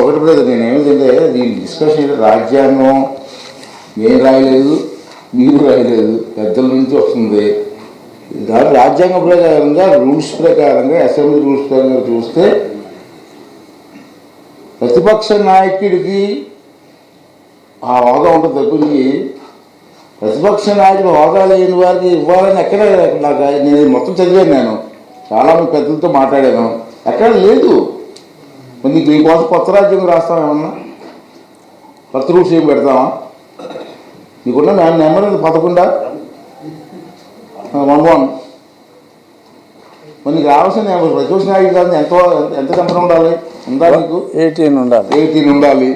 ఒకటి బ్రదర్ నేను ఏమిటంటే దీని డిస్కషన్ రాజ్యాంగం నేను రాయలేదు మీరు రాయలేదు పెద్దల నుంచి వస్తుంది. దాని రాజ్యాంగ ప్రకారంగా రూల్స్ ప్రకారంగా అసెంబ్లీ రూల్స్ ప్రకారంగా చూస్తే ప్రతిపక్ష నాయకుడికి ఆ హోదా ఉంటుంది. తప్పించి ప్రతిపక్ష నాయకుడు హోదా లేని వారికి ఇవ్వాలని ఎక్కడ నాకు నేను మొత్తం చదివాను నేను. చాలామంది పెద్దలతో మాట్లాడాను. ఎక్కడ లేదు. నీకు నీకోసం కొత్త రాజ్యం రాస్తాం ఏమన్నా? కొత్త రూల్స్ ఏం పెడతామా నీకున్న నా నెంబర్ ఉంది పదకొండా? One one. మరి నీకు రావాల్సిన నెంబర్ ప్రతిపక్ష నాయకుడు కాదు ఎంత ఎంత నెంబర్ ఉండాలి? ఉందా నీకు? ఎయిటీన్ ఉండాలి. ఎయిటీన్ ఉండాలి.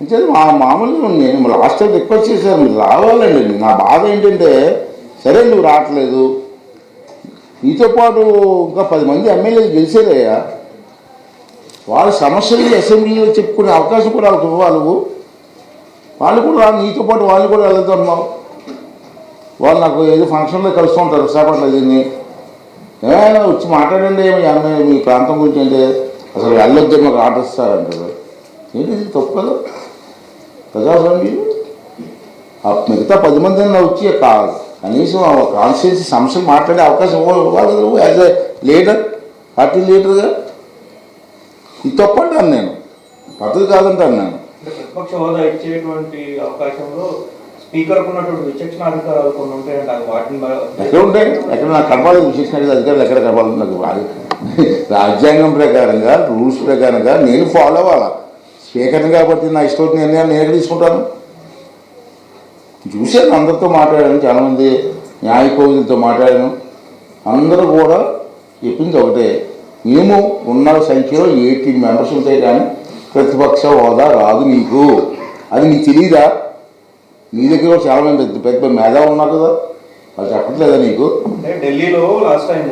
అంటే మా మామూలుగా నేను లాస్ట్ టైం రిక్వెస్ట్ చేశాను రావాలండి. నా బాధ ఏంటంటే సరే నువ్వు రావట్లేదు. నీతో పాటు ఇంకా పది మంది ఎమ్మెల్యేలు గెలిచారయ్యా వాళ్ళ సమస్యలు అసెంబ్లీలో చెప్పుకునే అవకాశం కూడా వాళ్ళకి వాళ్ళు. వాళ్ళు కూడా నీతో పాటు వాళ్ళు కూడా వెళ్తున్నావు వాళ్ళు నాకు ఏదో ఫంక్షన్లో కలుస్తూ ఉంటారు విశాఖపట్నం దీన్ని ఏమైనా వచ్చి మాట్లాడండి ఏమి మీ ప్రాంతం గురించి అంటే. అసలు వెళ్ళొద్దు మాకు ఆర్డర్ ఇస్తారంటారు ఏంటి ఇది తప్పు కదా? ప్రజాస్వామ్యం? ఆ మిగతా పది మంది అయినా వచ్చి కాదు కనీసం కాన్స్టిట్యూన్సీ సమస్యలు మాట్లాడే అవకాశం ఇవ్వాలి ఇవ్వాలి నువ్వు యాజ్ ఎ లీడర్ పార్టీ లీడర్గా ఇది తప్పు అంటాను నేను. పద్ధతి కాదంటాను నేను. అంటే ప్రతిపక్ష హోదా ఇచ్చేటువంటి అవకాశంలో స్పీకర్ ఉన్నటువంటి విచక్షణ అధికారాలు కొన్ని ఉంటాయంటే వాటిని ఎక్కడ ఉంటాయి? ఎక్కడ నాకు కనపాలి విశేషణ అధికారులు ఎక్కడ కనపాలి నాకు రాజ్యాంగం ప్రకారంగా రూల్స్ ప్రకారంగా నేను ఫాలో అవ్వాలా? స్పీకర్ని కాబట్టి నా ఇష్టం నిర్ణయాలు నేను ఎక్కడ తీసుకుంటాను. చూశాను అందరితో మాట్లాడాను చాలామంది న్యాయ కోవిలతో మాట్లాడాను. అందరూ కూడా చెప్పింది ఒకటే మేము ఉన్న సంఖ్యలో ఎయిటీన్ మెంబర్స్ ఉంటాయి కానీ ప్రతిపక్ష హోదా రాదు నీకు. అది నీకు తెలియదా నీ దగ్గర కూడా చాలా మంది పెద్ద పెద్ద మేధావులు ఉన్నారు కదా వాళ్ళు చెప్పట్లేదా నీకు? అంటే ఢిల్లీలో లాస్ట్ టైం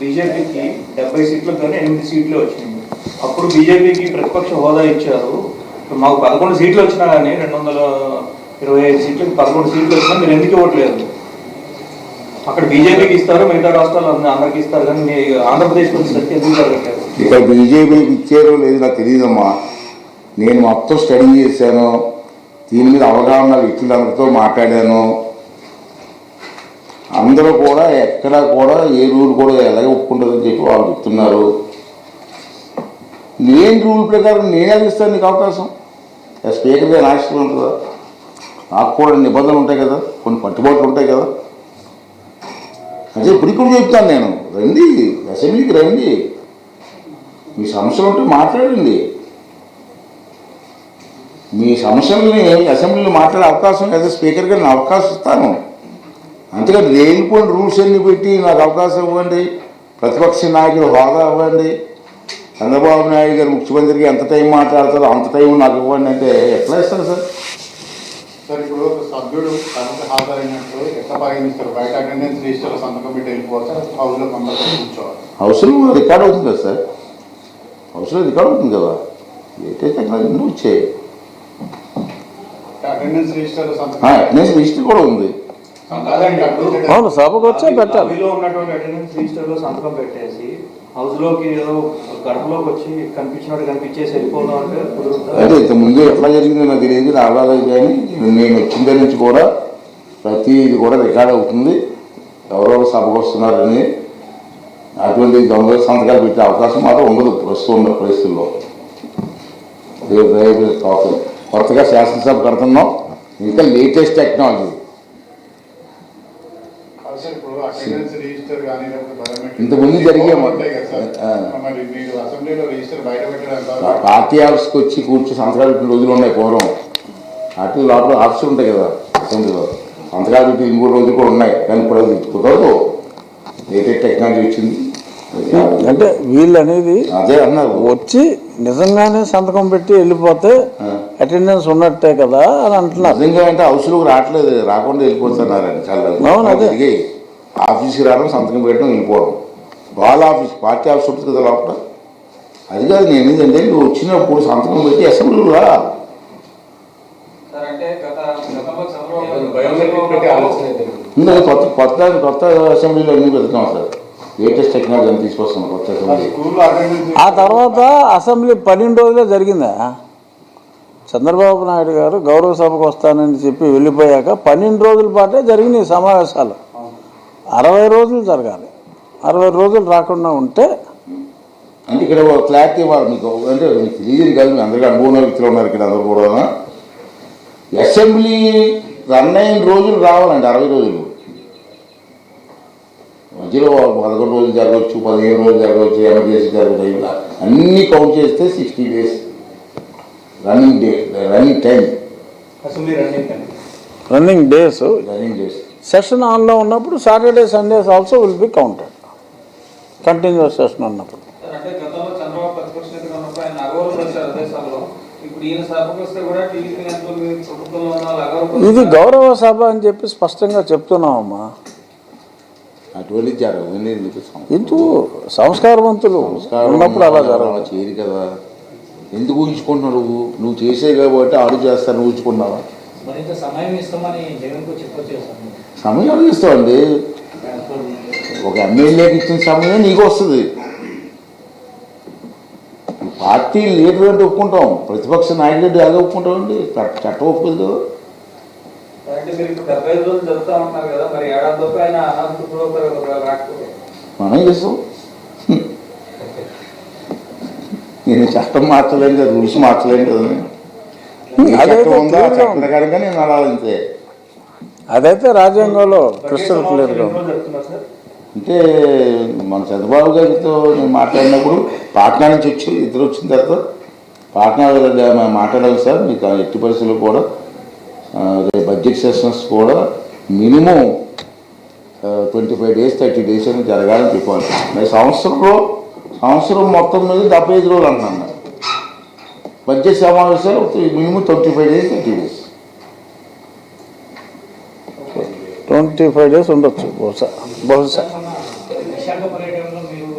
బీజేపీకి డెబ్బై సీట్లు కానీ ఎనిమిది సీట్లు వచ్చినాయి. అప్పుడు బీజేపీకి ప్రతిపక్ష హోదా ఇచ్చారు. మాకు పదకొండు సీట్లు వచ్చినా కానీ రెండు వందల ఇరవై ఐదు సీట్లు పదకొండు సీట్లు వచ్చినా మీరు ఎందుకు ఇవ్వట్లేదు? అక్కడ బీజేపీకి ఇస్తారు మిగతా రాష్ట్రాలు అందరికి ఇస్తారు కానీ ఆంధ్రప్రదేశ్ వచ్చేసరికి ఎందుకు జరగట్లేదు ఇక్కడ బీజేపీకి ఇచ్చారో లేదు నాకు తెలియదమ్మా నేను మొత్తం స్టడీ చేశాను దీని మీద అవగాహన వ్యక్తులందరితో మాట్లాడాను. అందరూ కూడా ఎక్కడ కూడా ఏ రూల్ కూడా ఎలాగ ఒప్పుకుంటుందని చెప్పి వాళ్ళు చెప్తున్నారు. నేను రూల్ ప్రకారం నేనే ఇస్తాను నీకు అవకాశం. ఆ స్పీకర్గా నా ఉంటుందా? నాకు కూడా నిబంధనలు ఉంటాయి కదా కొన్ని కట్టుబాట్లు ఉంటాయి కదా. అంటే ఇప్పుడు కూడా చెప్తాను నేను. రండి అసెంబ్లీకి రండి. మీ సమస్యలు ఉంటే మాట్లాడండి. మీ సమస్యల్ని అసెంబ్లీలో మాట్లాడే అవకాశం లేదా స్పీకర్గా నేను అవకాశం ఇస్తాను. అంతేకాదు లేనిపోయిన రూల్స్ అన్ని పెట్టి నాకు అవకాశం ఇవ్వండి. ప్రతిపక్ష నాయకుడు హోదా ఇవ్వండి. చంద్రబాబు నాయుడు గారు ముఖ్యమంత్రికి ఎంత టైం మాట్లాడతారో అంత టైం నాకు ఇవ్వండి అంటే ఎట్లా ఇస్తారు సార్? సార్ ఇప్పుడు ఒక సభ్యుడు తనకు హాజరైనట్టు ఎట్లా పరిగణిస్తారు బయట అటెండెన్స్ రిజిస్టర్ సంతకం పెట్టి వెళ్ళిపోతే హౌస్లో కంపల్సరీ కూర్చోవాలి. హౌస్లో రికార్డ్ అవుతుంది కదా సార్? హౌస్లో రికార్డ్ అవుతుంది కదా? ఏదైతే అక్కడ ఎన్నో వచ్చాయి అటెండెన్స్ రిజిస్టర్ అటెండెన్స్ లిస్ట్ కూడా ఉంది. అవును సభకు వచ్చే పెట్టాలి. ఉన్నటువంటి అటెండెన్స్ రిజిస్టర్లో సంతకం పెట్టేసి హౌస్లోకి ఏదో గడపలోకి వచ్చి కనిపించినట్టు కనిపించేసి వెళ్ళిపోదాం అంటే అదే ఇంత ముందు ఎట్లా జరిగిందో నాకు తెలియదు. నా కానీ నేను వచ్చిన దగ్గర నుంచి కూడా ప్రతిది కూడా రికార్డ్ అవుతుంది. ఎవరెవరు సభకు వస్తున్నారని అటువంటి దొంగ సంతకాలు పెట్టే అవకాశం మాత్రం ఉండదు ప్రస్తుతం ఉన్న పరిస్థితుల్లో. కొత్తగా శాసనసభ కడుతున్నాం. ఇంకా లేటెస్ట్ టెక్నాలజీ సార్ ఇప్పుడు అటెండెన్స్ రిజిస్టర్ కానీ లేకపోతే బయోమెట్రిక్ ఇంతకుముందు జరిగే ఉంటాయి కదా సార్ ఆ. మరి మీరు అసెంబ్లీలో రిజిస్టర్ బయట పెట్టడానికి పార్టీ ఆఫీస్కి వచ్చి కూర్చొని సంతకాలు పెట్టిన రోజులు ఉన్నాయి పూర్వం. పార్టీ లోపల ఆఫీసులు ఉంటాయి కదా అసెంబ్లీలో. సంతకాలు పెట్టి ఇంకో రోజులు కూడా ఉన్నాయి. కానీ ఇప్పుడు అది కుదరదు. లేటెస్ట్ టెక్నాలజీ వచ్చింది అంటే వీళ్ళు అనేది అదే అన్నారు. వచ్చి నిజంగానే సంతకం పెట్టి వెళ్ళిపోతే. అటెండెన్స్ ఉన్నట్టే కదా అని అంటున్నారు. నిజంగా అంటే హౌస్లోకి రావట్లేదు. రాకుండా వెళ్ళిపోతున్నారండి చాలా అవును, అదే. ఆఫీస్కి రావడం సంతకం పెట్టడం వెళ్ళిపోవడం. వాళ్ళ ఆఫీస్ పార్టీ ఆఫీస్ ఉంటుంది కదా లోపల. అది కాదు నేను ఏంటంటే నువ్వు వచ్చినప్పుడు సంతకం పెట్టి అసెంబ్లీలో రా. ఇంకా కొత్త కొత్త కొత్త అసెంబ్లీలో అన్ని పెడతాం సార్. లేటెస్ట్ టెక్నాలజీ అని తీసుకొస్తున్నాం కొత్త అసెంబ్లీ. ఆ తర్వాత అసెంబ్లీ పన్నెండు రోజులే జరిగిందా? చంద్రబాబు నాయుడు గారు గౌరవ సభకు వస్తానని చెప్పి వెళ్ళిపోయాక పన్నెండు రోజుల పాటే జరిగినాయి సమావేశాలు. అరవై రోజులు జరగాలి. అరవై రోజులు రాకుండా ఉంటే అంటే ఇక్కడ ఒక క్లారిటీ ఇవ్వాలి మీకు. అంటే మీకు తెలియదు కాదు మీ అందరికీ అనుభవం వ్యక్తులు ఉన్నారు ఇక్కడ అందరూ కూడా. అసెంబ్లీ రన్ అయిన రోజులు రావాలండి అరవై రోజులు. మధ్యలో పదకొండు రోజులు జరగవచ్చు పదిహేను రోజులు జరగవచ్చు ఎమర్జెన్సీ జరగవచ్చు ఇలా అన్నీ కౌంట్ చేస్తే sixty days running day running time running days running days session ఆన్లో ఉన్నప్పుడు Saturday Sundays also will be counted continuous session ఉన్నప్పుడు. ఇది గౌరవ సభ అని చెప్పి స్పష్టంగా చెప్తున్నామమ్మా ఎందుకు సంస్కారవంతులు సంస్కారం ఉన్నప్పుడు అలా అలా జరగదు. చేయరు కదా. ఎందుకు ఊహించుకుంటున్నావు నువ్వు నువ్వు చేసే కాబట్టి ఆడు చేస్తాను ఊహించుకున్నావా మరింత సమయం ఇస్తామని జగన్కు చెప్పొచ్చు సార్. సమయం ఇస్తావండి ఒక ఎమ్మెల్యేకి ఇచ్చిన సమయం నీకు వస్తుంది. పార్టీ లీడర్ అంటే ఒప్పుకుంటాం ప్రతిపక్ష నాయకుడు అంటే ఎలా ఒప్పుకుంటామండి చట్ట- ఒప్పుకోదు. రాకపోతే? మనం చేస్తాం. నేను చట్టం మార్చలేను కదా రూల్స్ మార్చలేను కదా. చట్టం ఉందో? చట్టం. ప్రకారంగా నేను అలా అంతే. అదైతే రాజ్యాంగంలో బడ్జెట్ క్రిస్టల్ క్లియర్గా అంటే మన చంద్రబాబు గారితో నేను మాట్లాడినప్పుడు పాట్నా నుంచి వచ్చి ఇద్దరు వచ్చిన తర్వాత పాట్నా మేము మాట్లాడాలి సార్ మీకు ఎట్టి పరిస్థితులు కూడా రేపు బడ్జెట్ సెషన్స్ కూడా minimum twenty five days thirty days అని జరగాలని చెప్పాలి. మరి సంవత్సరంలో సంవత్సరం మొత్తం మీద డెబ్బై ఐదు రోజులు అంటున్నాను. బడ్జెట్ సమావేశాలు minimum twenty five days thirty days twenty five days ఉండొచ్చు బహుశా బహుశా.